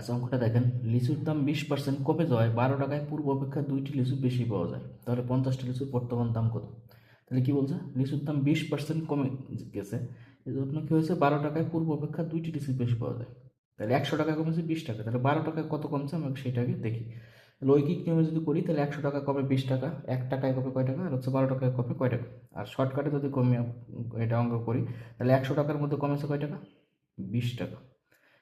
আচ্ছা অঙ্কটা দেখেন। লিচুর দাম বিশ পার্সেন্ট কমে যাওয়ায় বারো টাকায় পূর্ব অপেক্ষা দুইটি লিচু বেশি পাওয়া যায়। তাহলে পঞ্চাশটি লিচুর বর্তমান দাম কত? তাহলে কী বলছে? লিচুর দাম বিশ পার্সেন্ট কমে গেছে। এই জন্য কী হয়েছে? বারো টাকায় পূর্ব অপেক্ষা দুইটি লিচু বেশি পাওয়া যায়। তাহলে একশো টাকা কমেছে বিশ টাকা। তাহলে বারো টাকায় কত কমছে? আমরা সেটাকে দেখি। তাহলে ঐকিক নিয়মে যদি করি, তাহলে একশো টাকা কমে বিশ টাকা, এক টাকায় কমে কয় টাকা, আর হচ্ছে বারো টাকায় কমে কয় টাকা। আর শর্টকাটে যদি কমে, এটা অঙ্ক করি, তাহলে একশো টাকার মধ্যে কমেছে কয় টাকা? বিশ টাকা।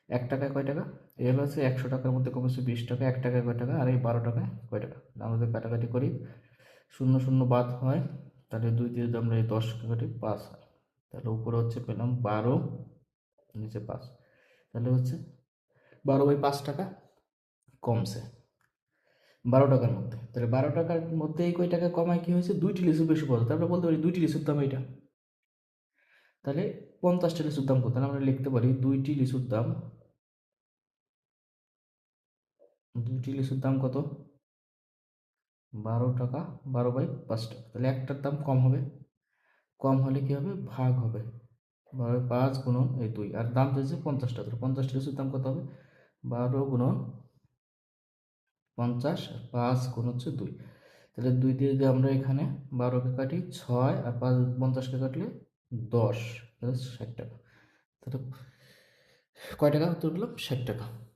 এক টাকায় কয় টাকা? এর হচ্ছে একশো টাকার মধ্যে কমেছে বিশ টাকা, এক টাকায় কয় টাকা, আর এই বারো টাকায় কয় টাকা? আমরা যদি কাটাকাটি করি। শূন্য শূন্য বাদ হয়, তাহলে দুই দিয়ে আমরা এই দশ কাটি পাঁচ হয়, তাহলে উপরে হচ্ছে পেলাম বারো, নিচে পাঁচ। তাহলে হচ্ছে বারো বাই পাঁচ টাকা কমছে বারো টাকার মধ্যে। তাহলে বারো টাকার মধ্যে এই কয় টাকা কমায়, কী হয়েছে? দুইটি লিচু বেশি পাওয়া তারপরে বলতে পারি দুইটি লিচুর দাম এইটা। তাহলে পঞ্চাশটা লিচুর দাম কত? তাহলে আমরা লিখতে পারি দুইটি লিচুর দাম দুইটি লিচুর দাম কত? বারো টাকা, বারো বাই পাঁচ টাকা। তাহলে একটার দাম কম হবে। কম হলে কি হবে? ভাগ হবে। বারো পাঁচ গুণন এই দুই। আর দাম চাইছে পঞ্চাশ টাকা তাহলে পঞ্চাশটা লিচুর দাম কত হবে? বারো গুণন পঞ্চাশ আর পাঁচ গুণ হচ্ছে দুই। তাহলে দুই দিয়ে যদি আমরা এখানে বারোকে কাটি ছয় আর পাঁচ পঞ্চাশকে কাটলে দশ ষাট টাকা। তাহলে কয় টাকা? উত্তর দিলাম ষাট টাকা।